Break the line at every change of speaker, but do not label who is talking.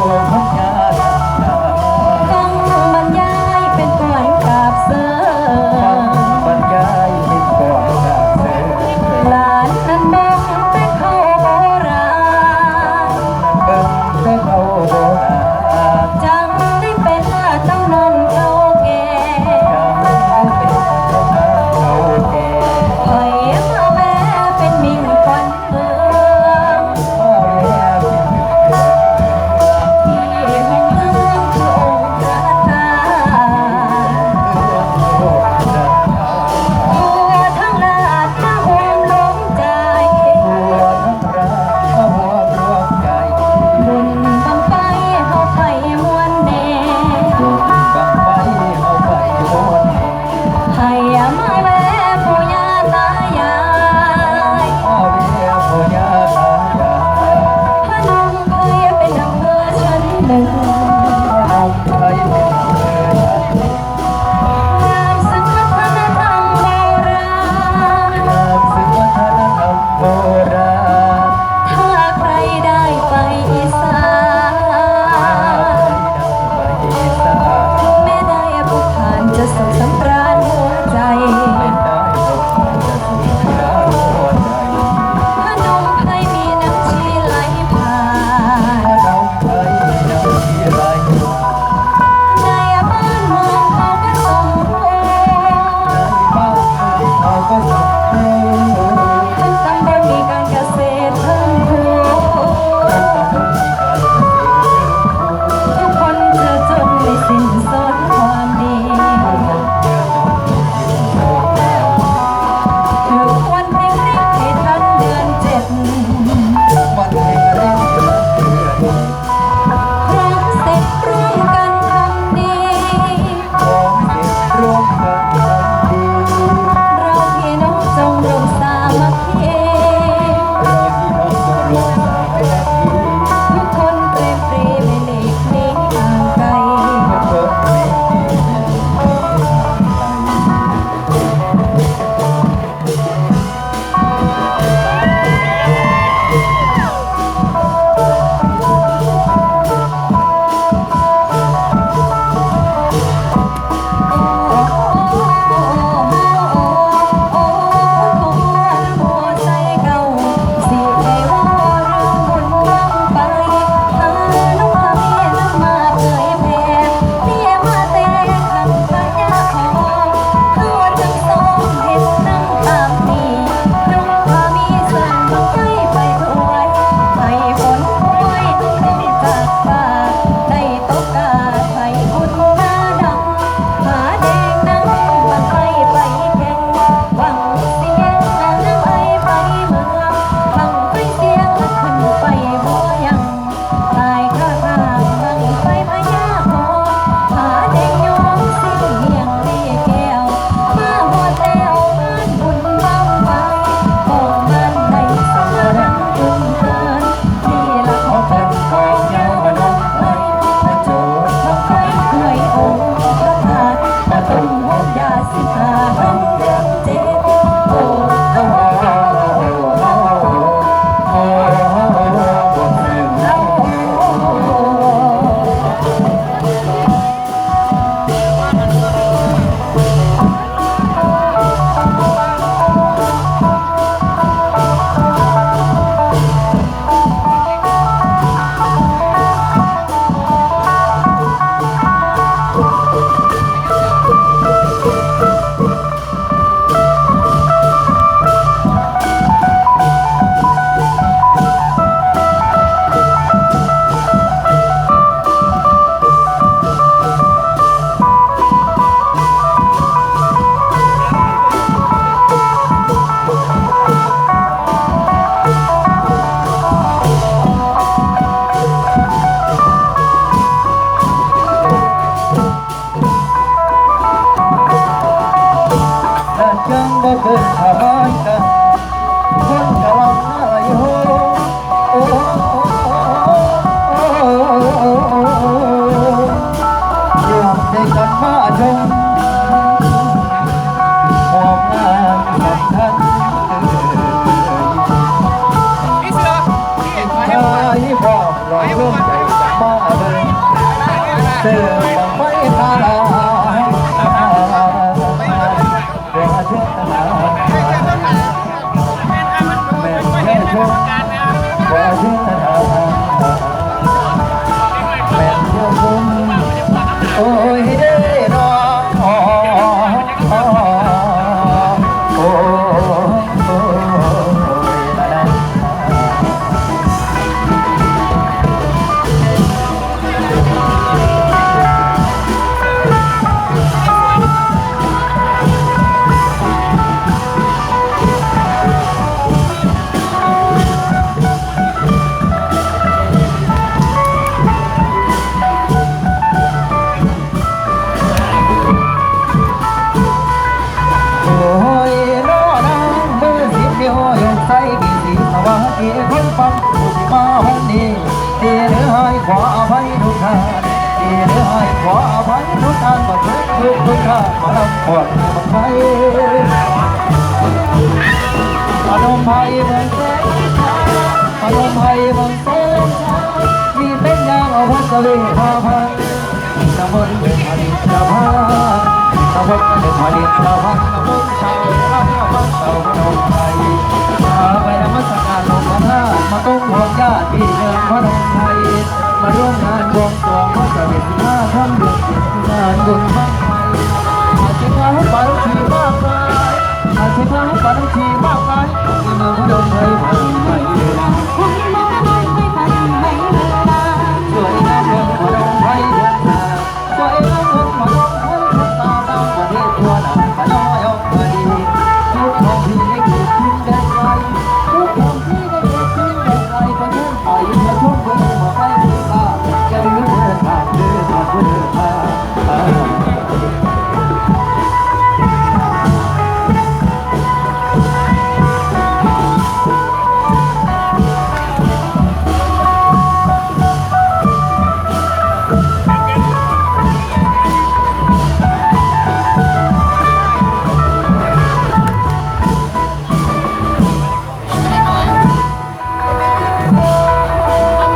คุณปู่คุ
เสวัสดีคน
ฟัง
ผู้ที่มาวันนี้ดีหรือให้ขออภัยทุกท่านดีหรือให้ขออภัยทุกท่านมาทุกทุกทุกท่านมารับผลมาไทยอารมณ์ไทยเมืองแสนอารมณ์ไทยเมืองแสนมีเป็นยางเอาพัสดุพาพันตะบนเป็นผลิตภัณฑ์ตะบนเป็นผลิตภัณฑ์ตะบนชาวไร่บ้านเสาพนไทยมาไปนมัสการ ญาติเมืองพนมไทยมาร่วมงานบวงสรวงพระเสด็จมาท่านเดือนงานบุญบ้างไฟอาชีพาหุบปารุชีมากมายอาชีพาหุบปารุชีมากมายเมืองพนมไทย